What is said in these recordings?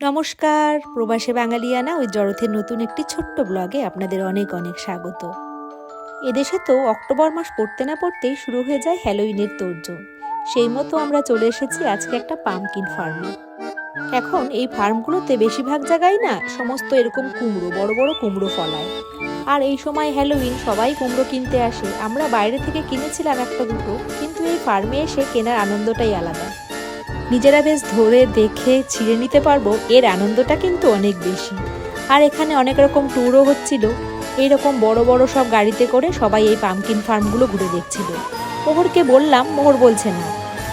নমস্কার, প্রবাসে বাঙালিয়ানা, ওই জড়থের নতুন একটি ছোট্ট ব্লগে আপনাদের অনেক অনেক স্বাগত। এদেশে তো অক্টোবর মাস পড়তে না পড়তেই শুরু হয়ে যায় হ্যালোইনের তোড়জোড় সেই মতো আমরা চলে এসেছি আজকে একটা পামকিন ফার্মে। এখন এই ফার্মগুলোতে বেশিরভাগ জায়গায় না সমস্ত এরকম কুমড়ো, বড় বড় কুমড়ো ফলায়। আর এই সময় হ্যালোইন সবাই কুমড়ো কিনতে আসে। আমরা বাইরে থেকে কিনেছিলাম একটা দুটো, কিন্তু এই ফার্মে এসে কেনার আনন্দটাই আলাদা। নিজেরা বেশ ধরে দেখে ছিঁড়ে নিতে পারব, এর আনন্দটা কিন্তু অনেক বেশি। আর এখানে অনেক রকম ট্যুরও হচ্ছিল। এইরকম বড় বড় সব গাড়িতে করে সবাই এই পামকিন ফার্মগুলো ঘুরে দেখছিল। মোহরকে বললাম, মোহর বলছে না।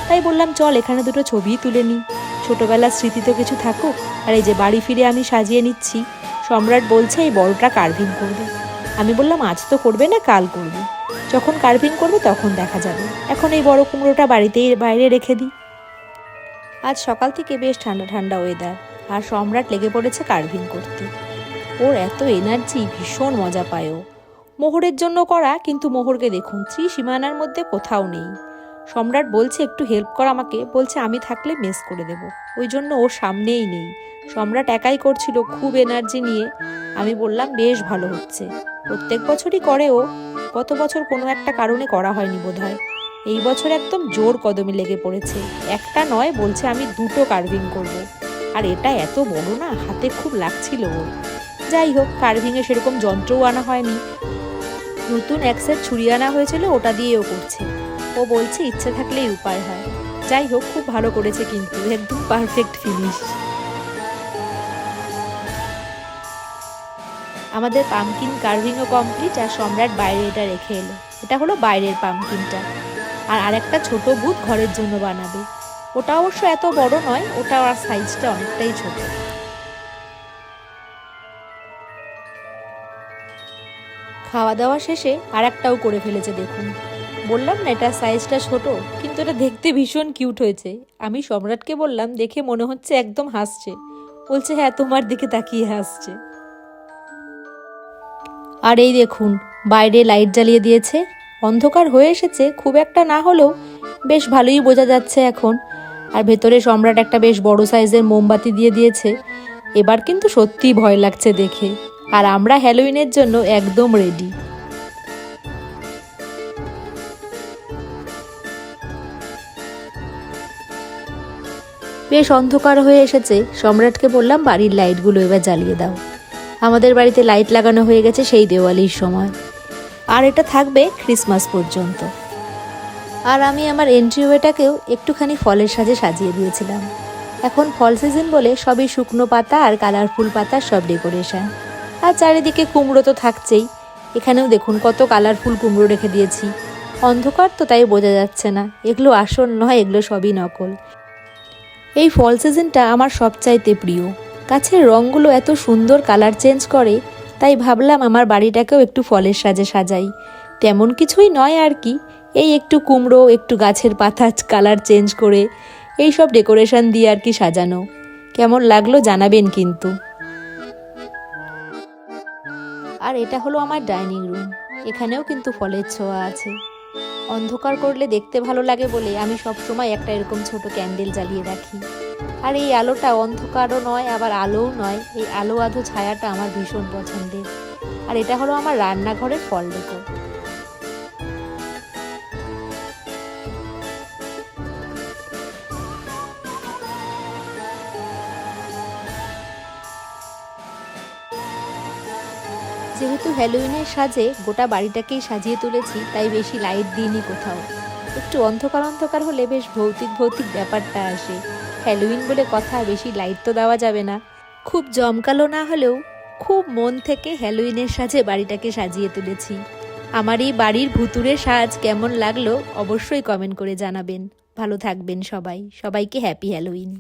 তাই বললাম, চল, এখানে দুটো ছবি তুলে নিই। ছোটোবেলার স্মৃতি তো কিছু থাকুক, আর এই যে বাড়ি ফিরে আমি সাজিয়ে নিচ্ছি, সম্রাট বলছে এই বড়টা কার্ভিং করবে। আমি বললাম, আজ তো করবে না, কাল করবে। যখন কার্ভিং করবে তখন দেখা যাবে। এখন এই বড় কুমড়োটা বাড়িতেই, বাইরে রেখে দিই। আজ সকাল থেকে বেশ ঠান্ডা ঠান্ডা ওয়েদার আর সম্রাট লেগে পড়েছে কার্ভিং করতে। ওর এত এনার্জি ভীষণ মজা পায় ও। মোহরের জন্য করা, কিন্তু মোহরকে দেখুন, ত্রিসীমানার মধ্যে কোথাও নেই। সম্রাট বলছে, একটু হেল্প কর আমাকে। বলছে, আমি থাকলে মেস করে দেব। ওই জন্য ওর সামনেই নেই। সম্রাট একাই করছিল খুব এনার্জি নিয়ে। আমি বললাম, বেশ ভালো হচ্ছে। প্রত্যেক বছরই করে ও। গত বছর কোনো একটা কারণে করা হয়নি বোধহয়। এই বছর একদম জোর কদমে লেগে পড়েছে। একটা নয় বলছে আমি দুটো কার্ভিং করব। আর এটা এত বড় না, হাতে খুব লাগছিল ওর। যাই হোক কার্ভিংয়ে সেরকম যন্ত্রও আনা হয়নি। নতুন এক সেট ছুরি আনা হয়েছিল, ওটা দিয়েও করছে। ও বলছে ইচ্ছে থাকলেই উপায় হয়। যাই হোক, খুব ভালো করেছে কিন্তু, একদম পারফেক্ট ফিনিশ আমাদের পামকিন কার্ভিংও কমপ্লিট আর সম্রাট বাইরে এটা রেখে এলো। এটা হলো বাইরের পামকিনটা আর আরেকটা ছোট বুথ ঘরের জন্য বানাবে। ওটা অবশ্য এত বড় নয়, ওটা আর সাইজটা অনেকটাই ছোট। খাওয়া দাওয়া শেষে আর একটাও করে ফেলেছে দেখুন। বললাম না, এটা সাইজটা ছোট, কিন্তু এটা দেখতে ভীষণ কিউট হয়েছে। আমি সম্রাটকে বললাম, দেখে মনে হচ্ছে একদম হাসছে। বলছে হ্যাঁ তোমার দিকে তাকিয়ে হাসছে। আর এই দেখুন, বাইরে লাইট জ্বালিয়ে দিয়েছে। অন্ধকার হয়ে এসেছে, খুব একটা না হলেও বেশ ভালোই বোঝা যাচ্ছে এখন। আর ভেতরে সম্রাট একটা বেশ বড় সাইজের মোমবাতি দিয়ে দিয়েছে। এবার কিন্তু সত্যিই ভয় লাগছে দেখে। আর আমরা হ্যালোইনের জন্য একদম রেডি বেশ অন্ধকার হয়ে এসেছে। সম্রাটকে বললাম, বাড়ির লাইটগুলো এবার জ্বালিয়ে দাও। আমাদের বাড়িতে লাইট লাগানো হয়ে গেছে সেই দেওয়ালির সময়। আর এটা থাকবে ক্রিসমাস পর্যন্ত। আর আমি আমার এন্ট্রিওয়েটাকেও একটুখানি ফলের সাজে সাজিয়ে দিয়েছিলাম। এখন ফল সিজন বলে সবই শুকনো পাতা আর কালারফুল পাতা সব ডেকোরেশন। আর চারিদিকে কুমড়ো তো থাকছেই। এখানেও দেখুন কত কালারফুল কুমড়ো রেখে দিয়েছি। অন্ধকার তো তাই বোঝা যাচ্ছে না। এগুলো আসল নয়, এগুলো সবই নকল। এই ফল সিজনটা আমার সবচাইতে প্রিয়। গাছের রঙগুলো এত সুন্দর কালার চেঞ্জ করে তাই ভাবলাম আমার বাড়িটাকেও একটু ফলের সাজে সাজাই। তেমন কিছুই নয় আর কি। এই একটু কুমড়ো, একটু গাছের পাতা কালার চেঞ্জ করে এই সব ডেকোরেশন দিয়ে আর কি সাজানো। কেমন লাগল জানাবেন কিন্তু। আর এটা হলো আমার ডাইনিং রুম। এখানেও কিন্তু ফলের ছোঁয়া আছে। অন্ধকার করলে দেখতে ভালো লাগে বলে আমি সব সময় একটা এরকম ছোট ক্যান্ডেল জ্বালিয়ে রাখি। আর এই আলোটা অন্ধকারও নয়, আবার আলোও নয়। এই আলো আধো ছায়াটা আমার ভীষণ পছন্দের। আর এটা হলো আমার রান্নাঘরের ফল ডেকো যেহেতু হ্যালোইনের সাজে গোটা বাড়িটাকেই সাজিয়ে তুলেছি, তাই বেশি লাইট দিইনি কোথাও। একটু অন্ধকার অন্ধকার হলে বেশ ভৌতিক ভৌতিক ব্যাপারটা আসে। হ্যালোইন বলে কথা বেশি লাইট তো দেওয়া যাবে না। খুব জমকালো না হলেও খুব মন থেকে হ্যালোইনের সাজে বাড়িটাকে সাজিয়ে তুলেছি। আমার এই বাড়ির ভুতুরে সাজ কেমন লাগল অবশ্যই কমেন্ট করে জানাবেন। ভালো থাকবেন সবাই। সবাইকে হ্যাপি হ্যালোইন